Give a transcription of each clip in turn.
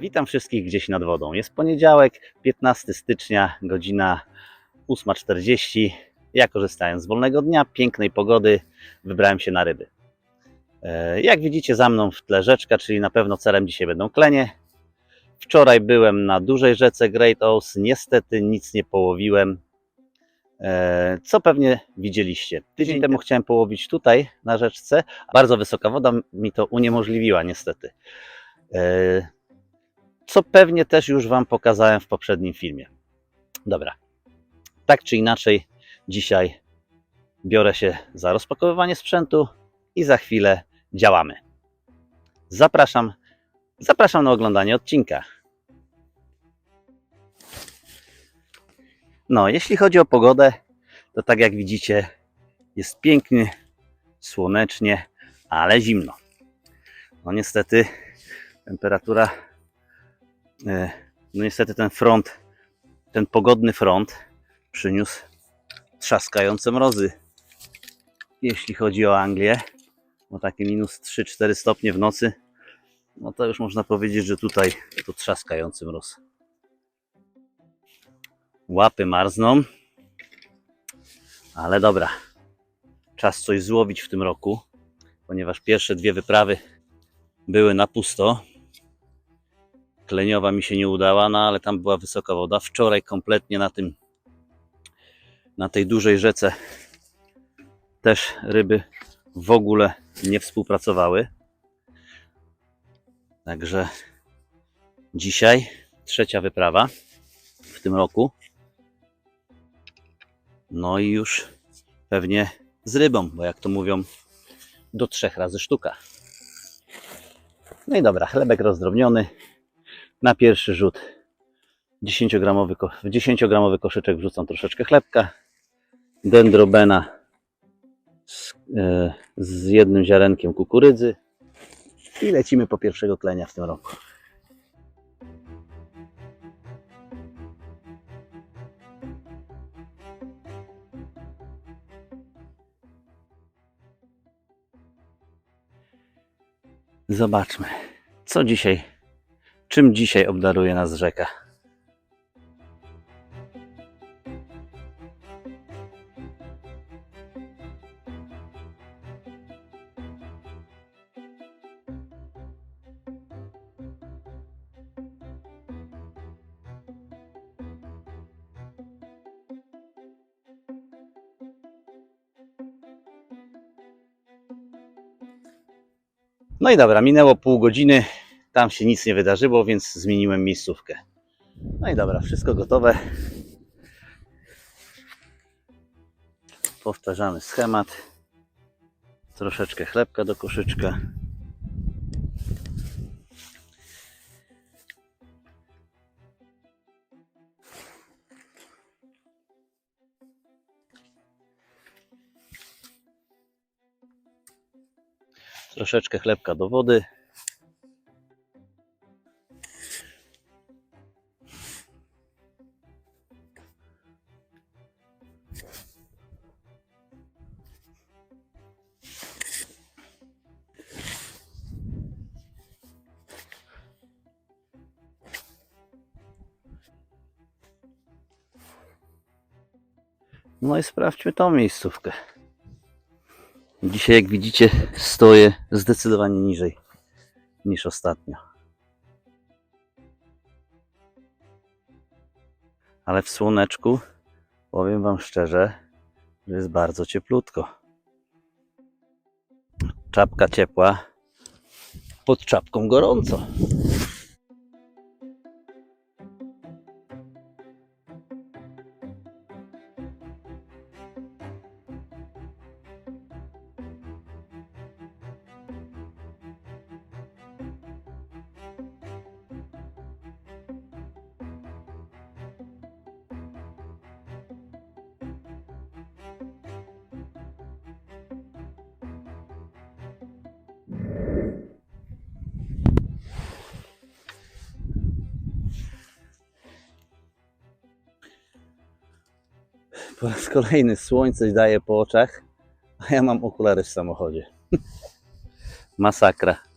Witam wszystkich gdzieś nad wodą. Jest poniedziałek, 15 stycznia, godzina 8.40. Ja korzystając z wolnego dnia, pięknej pogody, wybrałem się na ryby. E, Jak widzicie za mną w tle rzeczka, czyli na pewno celem dzisiaj będą klenie. Wczoraj byłem na dużej rzece Great Ouse, niestety nic nie połowiłem, E, co pewnie widzieliście. Tydzień temu chciałem połowić tutaj na rzeczce, bardzo wysoka woda mi to uniemożliwiła niestety. Co pewnie też już Wam pokazałem w poprzednim filmie. Dobra. Tak czy inaczej, dzisiaj biorę się za rozpakowywanie sprzętu i za chwilę działamy. Zapraszam, zapraszam na oglądanie odcinka. No, jeśli chodzi o pogodę, to tak jak widzicie, jest pięknie, słonecznie, ale zimno. No niestety temperatura, no niestety ten front, ten pogodny front przyniósł trzaskające mrozy. Jeśli chodzi o Anglię, bo takie minus 3-4 stopnie w nocy, no to już można powiedzieć, że tutaj to trzaskający mróz. Łapy marzną, ale dobra. Czas coś złowić w tym roku, ponieważ pierwsze dwie wyprawy były na pusto. Kleniowa mi się nie udała, no ale tam była wysoka woda. Wczoraj kompletnie na tym, na tej dużej rzece też ryby w ogóle nie współpracowały. Także dzisiaj trzecia wyprawa w tym roku. No i już pewnie z rybą, bo jak to mówią, do trzech razy sztuka. No i dobra, chlebek rozdrobniony na pierwszy rzut. 10-gramowy, ko- w 10-gramowy koszyczek wrzucam troszeczkę chlebka, dendrobena z, e, z jednym ziarenkiem kukurydzy i lecimy po pierwszego klenia w tym roku. Zobaczmy, co dzisiaj, czym dzisiaj obdaruje nas rzeka. No i dobra, minęło pół godziny, tam się nic nie wydarzyło, więc zmieniłem miejscówkę. No i dobra, wszystko gotowe. Powtarzamy schemat. Troszeczkę chlebka do koszyczka. Troszeczkę chlebka do wody. No i sprawdźmy tą miejscówkę. Dzisiaj, jak widzicie, stoję zdecydowanie niżej niż ostatnio. Ale w słoneczku, powiem Wam szczerze, że jest bardzo cieplutko. Czapka ciepła, pod czapką gorąco. Po raz kolejny słońce daje po oczach, a ja mam okulary w samochodzie. Masakra.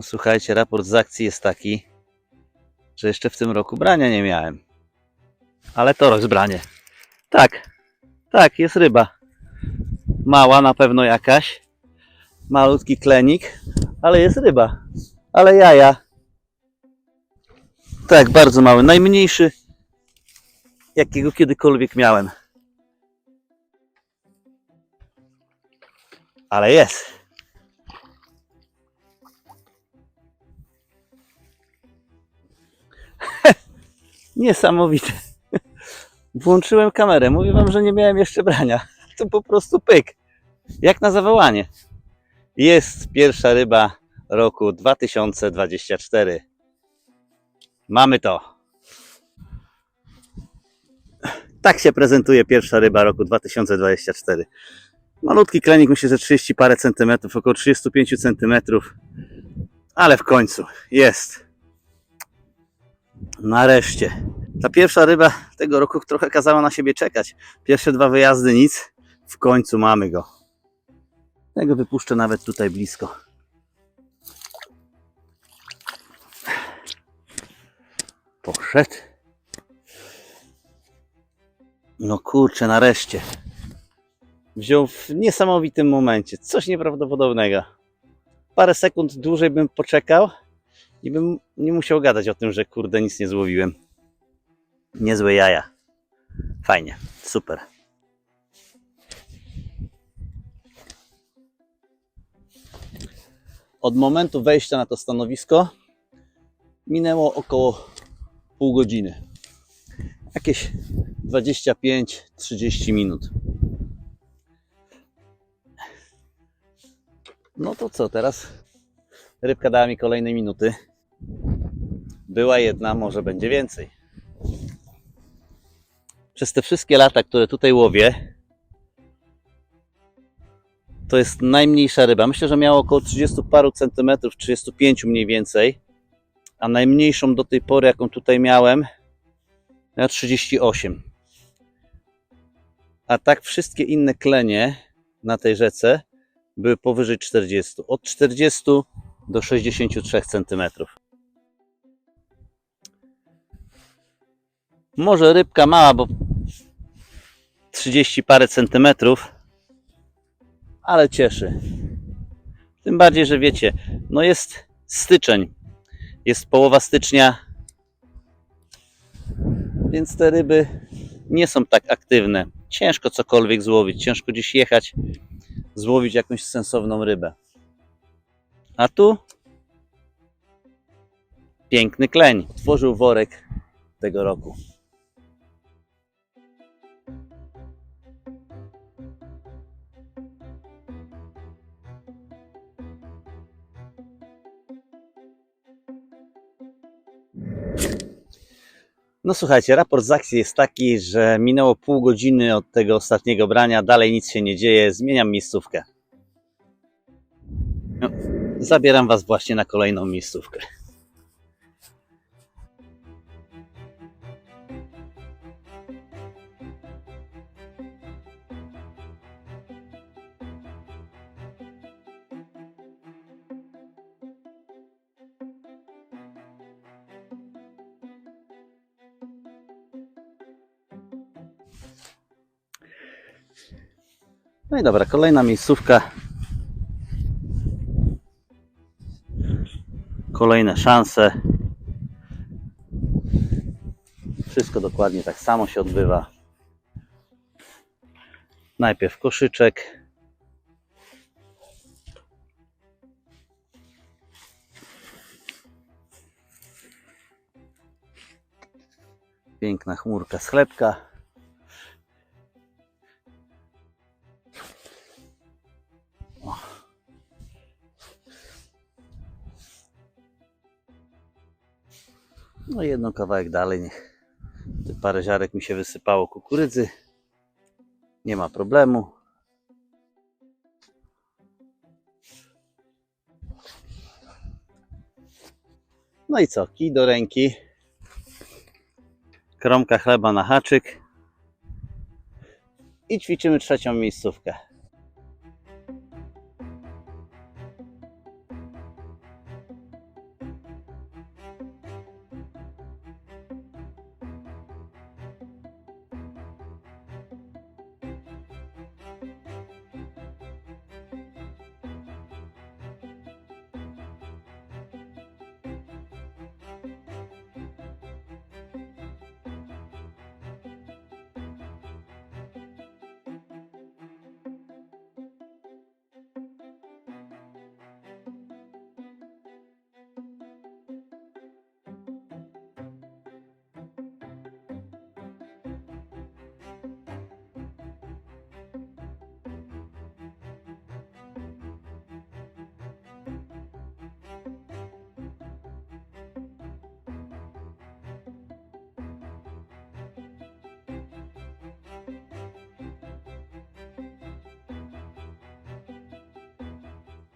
No słuchajcie, raport z akcji jest taki, że jeszcze w tym roku brania nie miałem. Ale to rozbranie. Tak, tak, jest ryba. Mała na pewno jakaś. Malutki klenik, ale jest ryba. Ale jaja. Tak, bardzo mały. Najmniejszy, jakiego kiedykolwiek miałem. Ale jest. Niesamowite. Włączyłem kamerę. Mówię wam, że nie miałem jeszcze brania. To po prostu pyk. Jak na zawołanie. Jest pierwsza ryba roku 2024. Mamy to. Tak się prezentuje pierwsza ryba roku 2024. Malutki klenik, myślę, że 30 parę centymetrów, około 35 centymetrów. Ale w końcu jest. Nareszcie. Ta pierwsza ryba tego roku trochę kazała na siebie czekać. Pierwsze dwa wyjazdy nic. W końcu mamy go. Tego wypuszczę nawet tutaj blisko. Poszedł. No kurczę, nareszcie. Wziął w niesamowitym momencie. Coś nieprawdopodobnego. Parę sekund dłużej bym poczekał i bym nie musiał gadać o tym, że kurde nic nie złowiłem. Niezłe jaja. Fajnie, super. Od momentu wejścia na to stanowisko minęło około pół godziny. Jakieś 25-30 minut. No to co, teraz rybka dała mi kolejne minuty. Była jedna, może będzie więcej. Przez te wszystkie lata, które tutaj łowię, to jest najmniejsza ryba. Myślę, że miała około 30 paru centymetrów, 35 mniej więcej. A najmniejszą do tej pory, jaką tutaj miałem, miała 38. A tak wszystkie inne klenie na tej rzece były powyżej 40. Od 40 do 63 cm. Może rybka mała, bo 30 parę centymetrów, ale cieszy. Tym bardziej, że wiecie, no jest styczeń, jest połowa stycznia, więc te ryby nie są tak aktywne. Ciężko cokolwiek złowić, ciężko gdzieś jechać, złowić jakąś sensowną rybę. A tu piękny kleń. Otworzył worek tego roku. No słuchajcie, raport z akcji jest taki, że minęło pół godziny od tego ostatniego brania, dalej nic się nie dzieje, zmieniam miejscówkę. No, zabieram Was właśnie na kolejną miejscówkę. I dobra, kolejna miejscówka. Kolejne szanse. Wszystko dokładnie tak samo się odbywa. Najpierw koszyczek. Piękna chmurka z chlebka. No i jedną kawałek dalej, niech parę ziarek mi się wysypało kukurydzy. Nie ma problemu. No i co? Kij do ręki. Kromka chleba na haczyk. I ćwiczymy trzecią miejscówkę.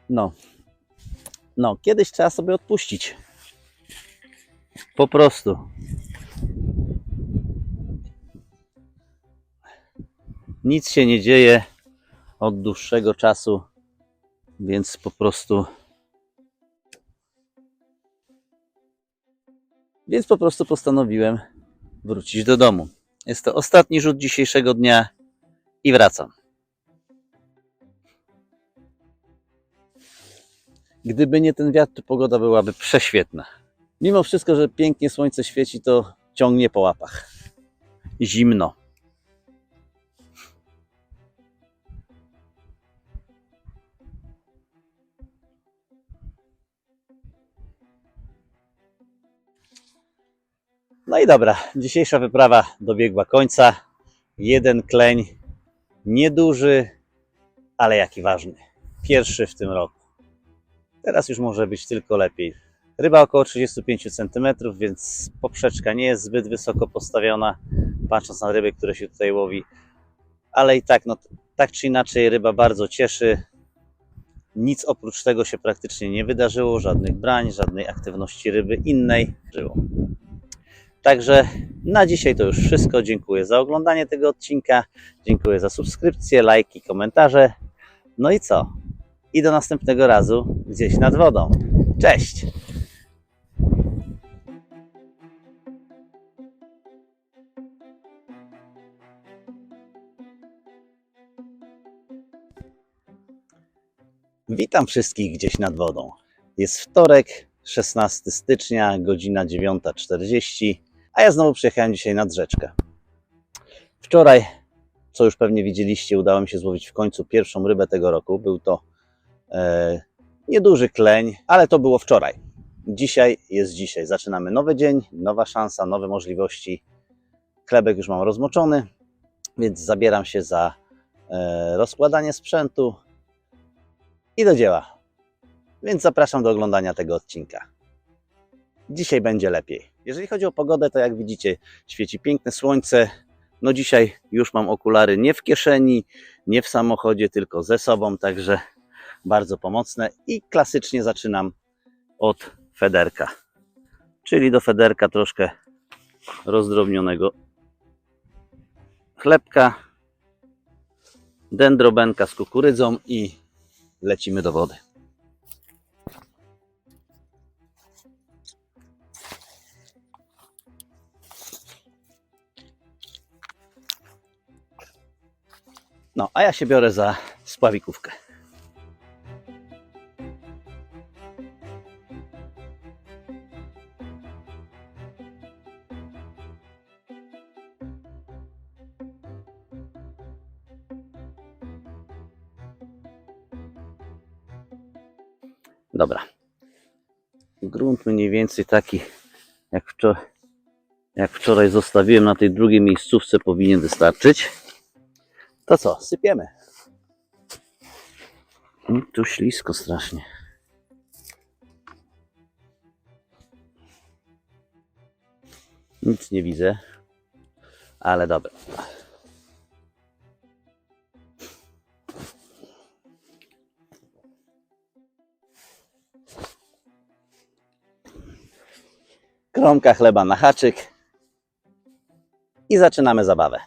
No. No, kiedyś trzeba sobie odpuścić. Po prostu. Nic się nie dzieje od dłuższego czasu, więc po prostu. Więc po prostu postanowiłem wrócić do domu. Jest to ostatni rzut dzisiejszego dnia i wracam. Gdyby nie ten wiatr, pogoda byłaby prześwietna. Mimo wszystko, że pięknie słońce świeci, to ciągnie po łapach. Zimno. No i dobra, dzisiejsza wyprawa dobiegła końca. Jeden kleń, nieduży, ale jaki ważny. Pierwszy w tym roku. Teraz już może być tylko lepiej. Ryba około 35 cm, więc poprzeczka nie jest zbyt wysoko postawiona, patrząc na ryby, które się tutaj łowi. Ale i tak, no, tak czy inaczej, ryba bardzo cieszy. Nic oprócz tego się praktycznie nie wydarzyło, żadnych brań, żadnej aktywności ryby innej. Żyło. Także na dzisiaj to już wszystko. Dziękuję za oglądanie tego odcinka. Dziękuję za subskrypcje, lajki, komentarze. No i co? I do następnego razu gdzieś nad wodą. Cześć! Witam wszystkich gdzieś nad wodą. Jest wtorek, 16 stycznia, godzina 9.40, a ja znowu przyjechałem dzisiaj nad rzeczkę. Wczoraj, co już pewnie widzieliście, udało mi się złowić w końcu pierwszą rybę tego roku. Był to nieduży kleń, ale to było wczoraj. Dzisiaj jest dzisiaj. Zaczynamy nowy dzień, nowa szansa, nowe możliwości. Chlebek już mam rozmoczony, więc zabieram się za e, rozkładanie sprzętu i do dzieła. Więc zapraszam do oglądania tego odcinka. Dzisiaj będzie lepiej. Jeżeli chodzi o pogodę, to jak widzicie, świeci piękne słońce. No dzisiaj już mam okulary nie w kieszeni, nie w samochodzie, tylko ze sobą, także bardzo pomocne. I klasycznie zaczynam od federka. Czyli do federka troszkę rozdrobnionego chlebka, dendrobenka z kukurydzą i lecimy do wody. No, a ja się biorę za spławikówkę. Dobra. Grunt mniej więcej taki, jak wczoraj, jak wczoraj zostawiłem na tej drugiej miejscówce, powinien wystarczyć. To co, sypiemy. Mm, Tu ślisko strasznie. Nic nie widzę, ale dobra. Kromka chleba na haczyk i zaczynamy zabawę.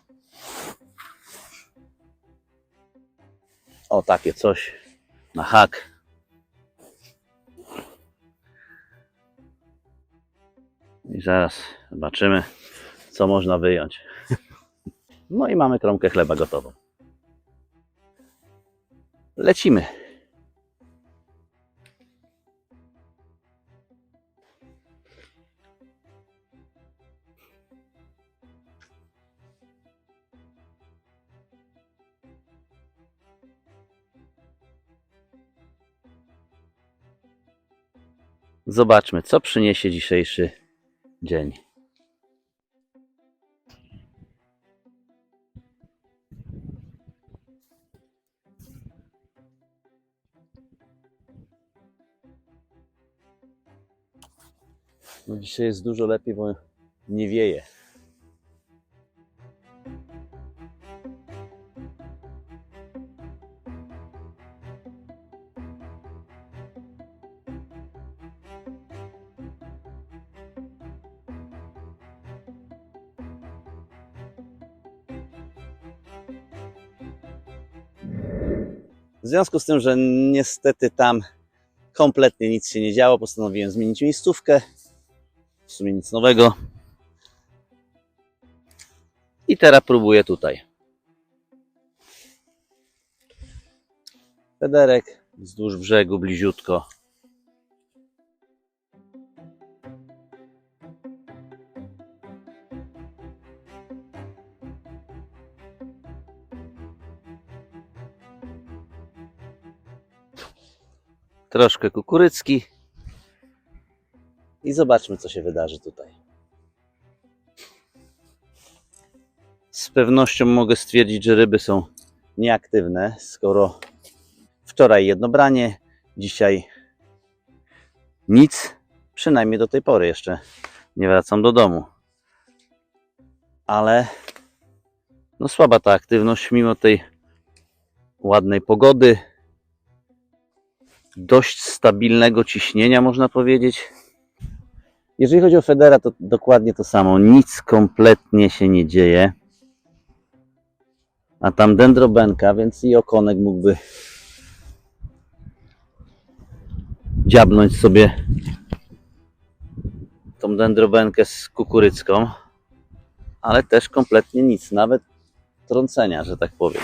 O, takie coś na hak. I zaraz zobaczymy, co można wyjąć. No i mamy kromkę chleba gotową. Lecimy. Zobaczmy, co przyniesie dzisiejszy dzień. No dzisiaj jest dużo lepiej, bo nie wieje. W związku z tym, że niestety tam kompletnie nic się nie działo, postanowiłem zmienić miejscówkę. W sumie nic nowego. I teraz próbuję tutaj. Federek wzdłuż brzegu, bliziutko. Troszkę kukurycki. I zobaczmy, co się wydarzy tutaj. Z pewnością mogę stwierdzić, że ryby są nieaktywne, skoro wczoraj jedno branie, dzisiaj nic, przynajmniej do tej pory jeszcze nie wracam do domu. Ale no słaba ta aktywność mimo tej ładnej pogody, dość stabilnego ciśnienia można powiedzieć. Jeżeli chodzi o Federa, to dokładnie to samo. Nic kompletnie się nie dzieje. A tam dendrobenka, więc i okonek mógłby dziabnąć sobie tą dendrobenkę z kukurycką, ale też kompletnie nic, nawet trącenia, że tak powiem.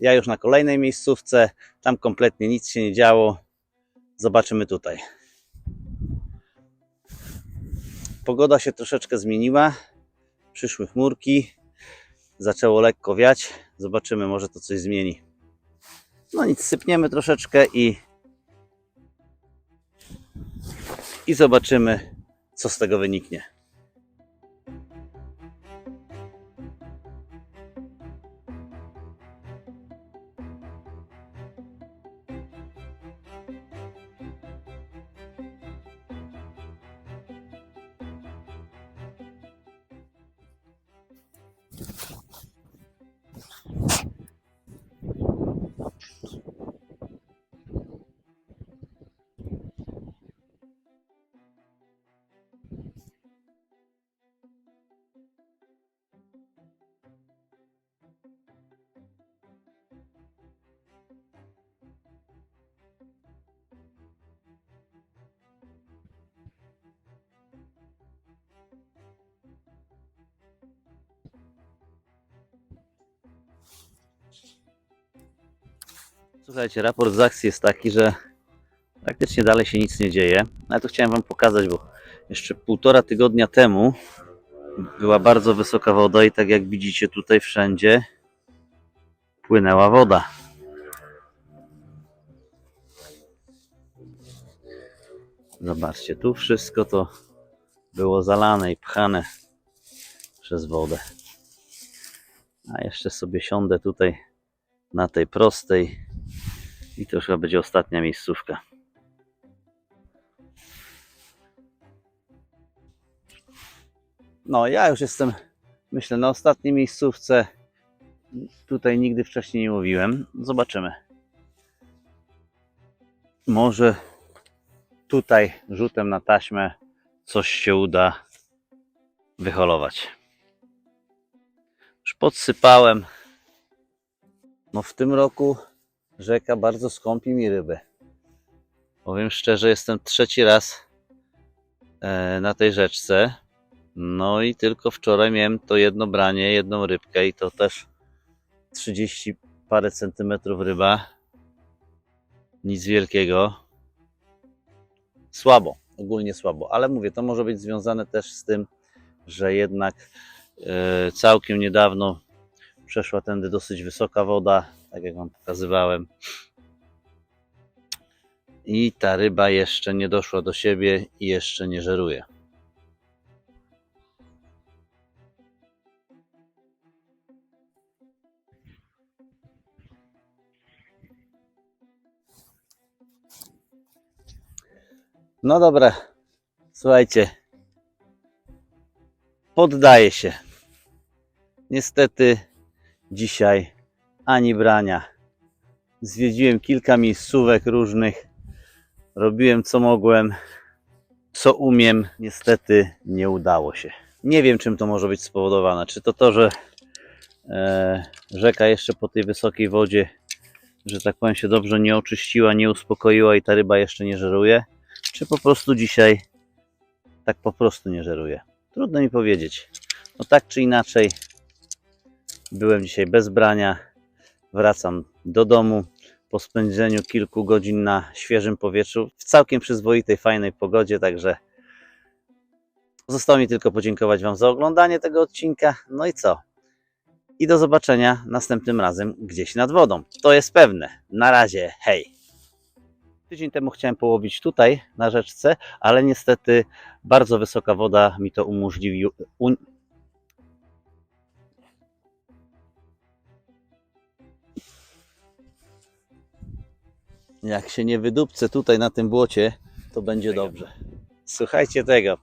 Ja już na kolejnej miejscówce, tam kompletnie nic się nie działo. Zobaczymy tutaj. Pogoda się troszeczkę zmieniła. Przyszły chmurki. Zaczęło lekko wiać. Zobaczymy, może to coś zmieni. No nic, sypniemy troszeczkę i i zobaczymy, co z tego wyniknie. Słuchajcie, raport z akcji jest taki, że praktycznie dalej się nic nie dzieje. Ale to chciałem Wam pokazać, bo jeszcze półtora tygodnia temu była bardzo wysoka woda i tak jak widzicie tutaj wszędzie płynęła woda. Zobaczcie, tu wszystko to było zalane i pchane przez wodę. A jeszcze sobie siądę tutaj na tej prostej i to już chyba będzie ostatnia miejscówka. No, ja już jestem, myślę, na ostatniej miejscówce. Tutaj nigdy wcześniej nie mówiłem. Zobaczymy. Może tutaj rzutem na taśmę coś się uda wyholować. Już podsypałem. No w tym roku rzeka bardzo skąpi mi ryby. Powiem szczerze, jestem trzeci raz e, na tej rzeczce. No i tylko wczoraj miałem to jedno branie, jedną rybkę i to też 30 parę centymetrów ryba. Nic wielkiego. Słabo. ogólnie słabo. Ale mówię, to może być związane też z tym, że jednak e, całkiem niedawno przeszła tędy dosyć wysoka woda, tak jak Wam pokazywałem. I ta ryba jeszcze nie doszła do siebie i jeszcze nie żeruje. No dobra, słuchajcie. Poddaję się. Niestety dzisiaj ani brania. Zwiedziłem kilka miejscówek różnych. Robiłem co mogłem, co umiem. Niestety nie udało się. Nie wiem, czym to może być spowodowane. Czy to to, że e, rzeka jeszcze po tej wysokiej wodzie, że tak powiem, się dobrze nie oczyściła, nie uspokoiła i ta ryba jeszcze nie żeruje, czy po prostu dzisiaj tak po prostu nie żeruje. Trudno mi powiedzieć. No tak czy inaczej, byłem dzisiaj bez brania. Wracam do domu po spędzeniu kilku godzin na świeżym powietrzu w całkiem przyzwoitej, fajnej pogodzie. Także zostało mi tylko podziękować Wam za oglądanie tego odcinka. No i co? I do zobaczenia następnym razem gdzieś nad wodą. To jest pewne. Na razie, hej! Tydzień temu chciałem połowić tutaj na rzeczce, ale niestety bardzo wysoka woda mi to umożliwiła. Jak się nie wydupcę tutaj na tym błocie, to będzie dobrze. Słuchajcie tego.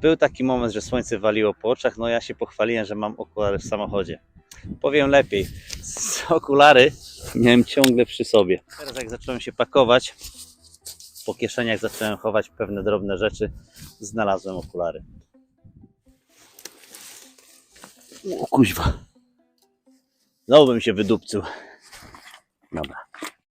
Był taki moment, że słońce waliło po oczach, no ja się pochwaliłem, że mam okulary w samochodzie. Powiem lepiej, z okulary miałem ciągle przy sobie. Teraz jak zacząłem się pakować, po kieszeniach zacząłem chować pewne drobne rzeczy, znalazłem okulary. O kuźwa. Znowu bym się wydupcył. Dobra.